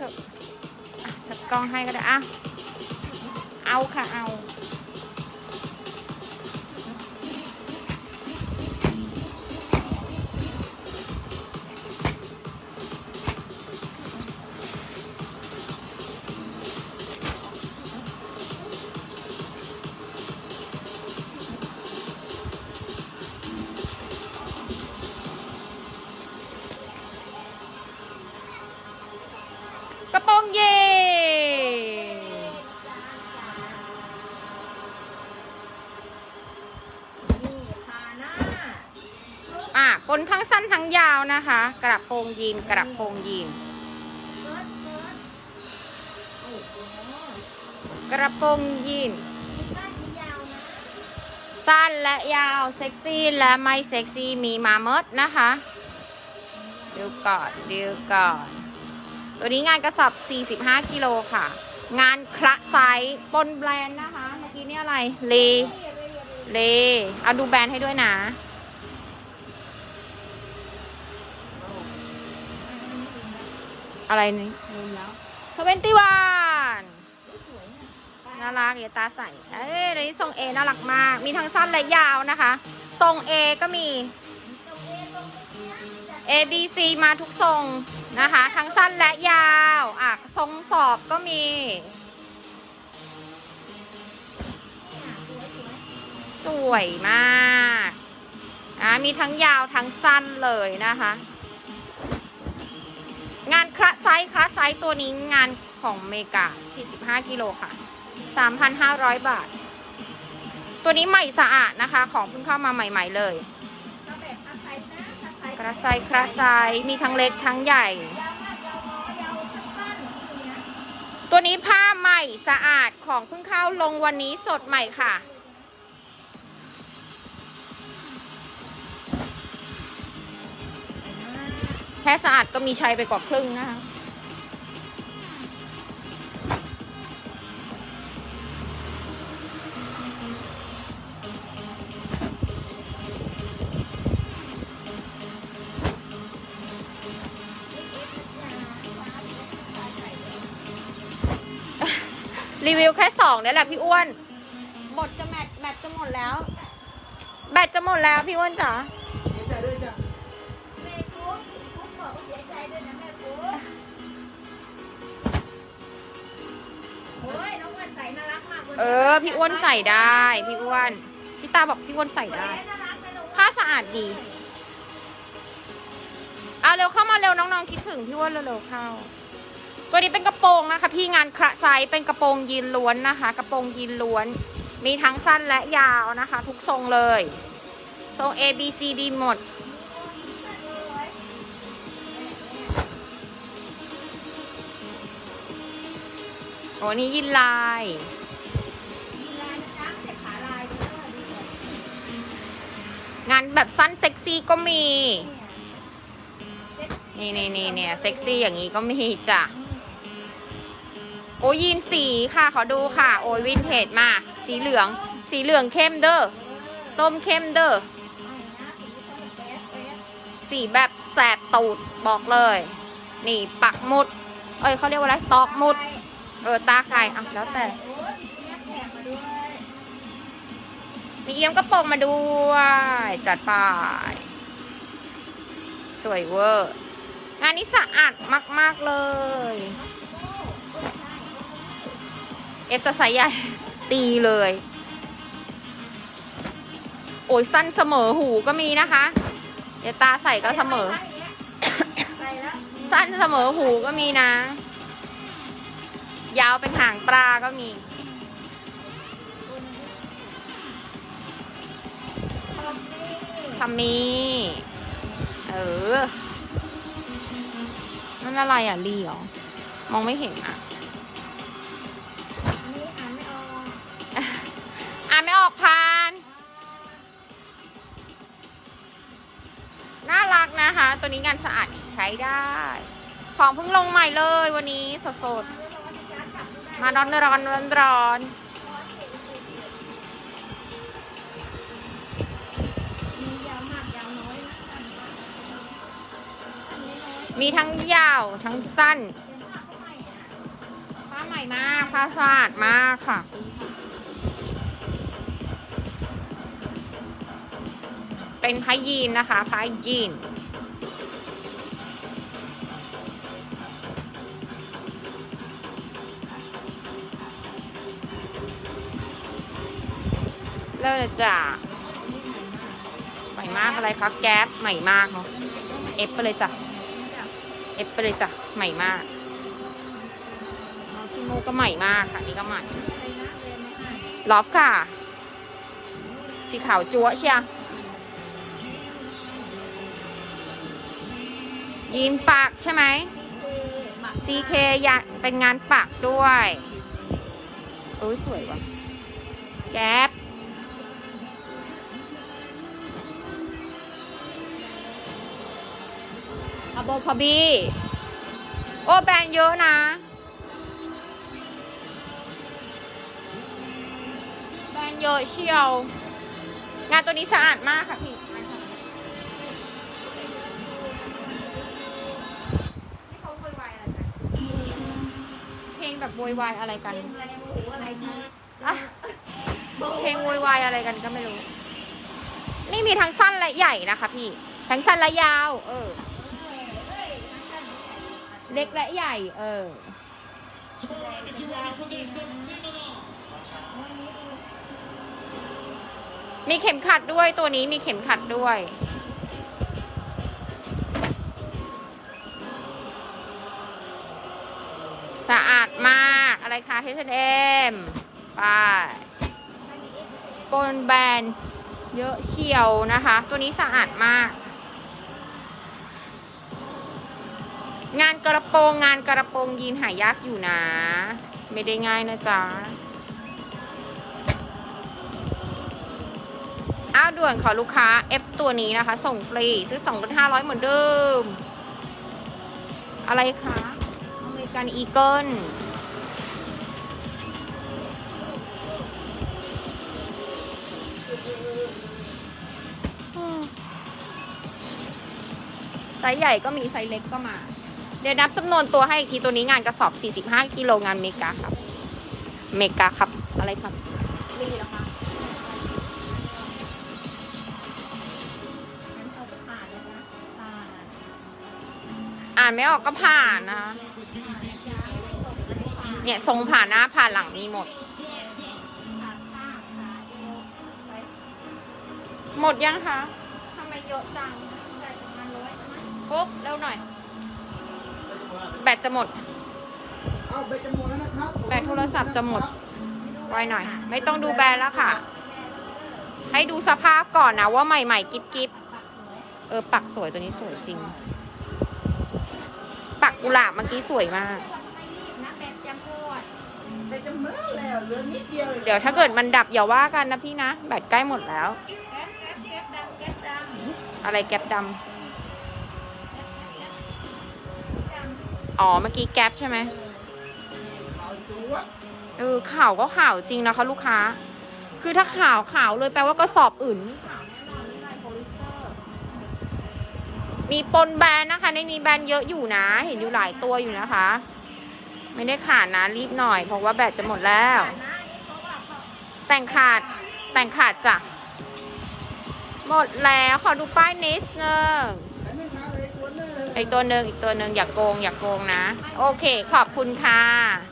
เถอะอะจัดกล้องให้ก็ได้อะเอาค่ะเอา อะปนทั้งสั้นทั้งยาวนะคะ กระโปรงยีนกระโปรงยีน กระโปรงยีน สั้นและยาวเซ็กซี่และไม่เซ็กซี่มีมาเมดนะคะดูก่อนดูก่อน ตัวนี้งานกระสอบ 45 กิโลค่ะ งานคละไซส์ปนแบรนด์นะคะ เมื่อกี้นี่อะไร เลเรียบเรียบเรียบเลเอาดูแบรนด์ให้ด้วยนะ อะไรนี่ลืมแล้วทเวนตี้วันสวยนะน่ารักเยตาใส่ เอ้ยอันนี้ทรงเอน่ารักมาก มีทั้งสั้นและยาวนะคะ ทรงเอก็มีตรงเอตรงเนี้ยจะ A B C มาทุกทรงนะคะ ทั้งสั้นและยาวอะทรงสอบก็มีเนี่ยสวยสวยสวยมากอะมีทั้งยาวทั้งสั้นเลยนะคะ งานคละไซส์คละไซส์ตัวนี้งานของเมกา 45 กิโลค่ะ 3,500 บาท ตัวนี้ใหม่สะอาดนะคะ ของเพิ่งเข้ามาใหม่ ๆ เลยเอาไซส์นะอาไซกระไซคละไซมีทั้งเล็กทั้งใหญ่ ตัวนี้ผ้าใหม่สะอาดของเพิ่งเข้าลงวันนี้สดใหม่ค่ะ แค่สะอาดก็มีชัยไปกว่าครึ่งนะคะรีวิวแค่สองเนี่ยแหละพี่อ้วนหมดจะแมทแบตจะหมดแล้ว แบตจะหมดแล้วพี่อ้วนจ๋า อ้วนใส่น่ารักมากเออ พี่อ้วนใส่ได้ พี่อ้วนพี่ตาบอกพี่อ้วนใส่ได้ ผ้าสะอาดดีเอาเร็วเข้ามาเร็วน้องๆคิดถึงพี่อ้วนเร็วๆเข้า ตัวนี้เป็นกระโปรงนะคะ พี่งานคระไซส์เป็นกระโปรงยีนล้วนนะคะ กระโปรงยีนล้วน มีทั้งสั้นและยาวนะคะ ทุกทรงเลย ทรง A B C D หมด โอ้นี่ยินลาย งานแบบสั้นเซ็กซี่ก็มี นี่นี่นี่เนี่ยเซ็กซี่อย่างนี้ก็มีจ้ะ โอ้ยีนสีค่ะขอดูค่ะ โอ้ยวินเทจมา สีเหลือง สีเหลืองเข้มเด้อ ส้มเข้มเด้อ สีแบบแสบตูดบอกเลย นี่ปักหมุด เอ้ยเขาเรียกว่าอะไร ตอกหมุด เออตาไก่อะแล้วแต่ มีเอี้ยมกระโปรงมาด้วย จัดไป สวยเวอร์ งานนี้สะอาดมาก ๆ เลยเอฟจะใส่ใหญ่ตีเลย โอ้ยสั้นเสมอหูก็มีนะคะเดี๋ยวตาใส่ก็เสมอ สั้นเสมอหูก็มีนะ ยาวเป็นหางปลาก็มีทำมีเออ นั่นอะไรอะลีเหรอ มองไม่เห็นอะอ่านไม่ออกพาน น่ารักนะคะ ตัวนี้งานสะอาดอีกใช้ได้ ของเพิ่งลงใหม่เลยวันนี้สดๆ มาร้อนร้อนร้อนร้อนๆมีทั้งยาวทั้งสั้นผ้าใหม่มากผ้าสะอาดมากค่ะเป็นผ้ายีนนะคะผ้ายีน เลยจ้ะใหม่มากอะไรคะแก๊ปใหม่มากเนาะเอฟไปเลยจ้ะเอฟไปเลยจ้ะใหม่มากพี่โมก็ใหม่มากค่ะนี่ก็ใหม่ลอฟค่ะ สีขาวจั๊วเชียยีนปักใช่ไหม CK ยะเป็นงานปักด้วย เอ้ยสวยว่ะ แก๊ป อาโบพอบี้ โอ้แบรนด์เยอะนะ แบรนด์เยอะเชียว งานตัวนี้สะอาดมากค่ะพี่นี่เขาโวยวายอะไรกันเพลงแบบโวยวายอะไรกันเป็นอะไรโอ้โหอะไรคะอะเพลงโวยวายอะไรกันก็ไม่รู้ นี่มีทั้งสั้นและใหญ่นะคะพี่ ทั้งสั้นและยาว เออ เล็กและใหญ่ เออมีเข็มขัดด้วยตัวนี้มีเข็มขัดด้วย สะอาดมากอะไรคะ H&M ไปปนแบรนด์เยอะเชียวนะคะ ตัวนี้สะอาดมาก งานกระโปรงงานกระโปรงยีนหายากอยู่นะ ไม่ได้ง่ายนะจ๊ะอ้าวด่วนขอลูกค้า F ตัวนี้นะคะ ส่งฟรี ซื้อ2 500 เหมือนเดิม อะไรคะอเมริกันอีเกิลไซส์ใหญ่ก็มีไซส์เล็กก็มา เดี๋ยวนับจำนวนตัวให้อีกทีตัวนี้งานกระสอบ 45กิโลงานเมกาครับ เมกาครับ อะไรครับมีเหรอคะงั้นเขาก็ผ่านแล้วนะผ่านอ่านไม่ออกก็ผ่านนะ เนี่ยทรงผ่านหน้าผ่านหลังมีหมด หมดยังคะทำไมเยอะจังปุ๊บเร็วหน่อย แบตจะหมด เอาแบตจะหมดแล้วนะครับแบตโทรศัพท์จะหมด ไว้หน่อย ไม่ต้องดูแบรนด์แล้วค่ะ ให้ดูสภาพก่อนนะว่าใหม่ๆ กิ๊บกิ๊บปักสวยเออ ปักสวยตัวนี้สวยจริง ปักกุหลาบเมื่อกี้สวยมากไม่รีบนะแบบจะปวดแบตจะเมื่อแล้วเหลือนิดเดียวเดี๋ยวถ้าเกิดมันดับอย่าว่ากันนะพี่นะ แบตใกล้หมดแล้วแก๊สแก๊สแก๊สดำแก๊สดำอะไรแก๊ปดดำ อ๋อ เมื่อกี้แก๊ปใช่ไหมเออข่าวก็ข่าวจริงนะคะ ลูกค้า คือถ้าข่าวข่าวเลยแปลว่ากระสอบอื่น มีปนแบรนด์นะคะ ในนี้แบรนด์เยอะอยู่นะ เห็นอยู่หลายตัวอยู่นะคะ ไม่ได้ขาดนะรีบหน่อย เพราะว่าแบตจะหมดแล้ว แต่งขาดแต่งขาดจ้ะหมดแล้วขอดูป้ายนิดนึง อีกตัวหนึ่งอีกตัวหนึ่งอย่าโกงอย่าโกงนะ โอเค ขอบคุณค่ะ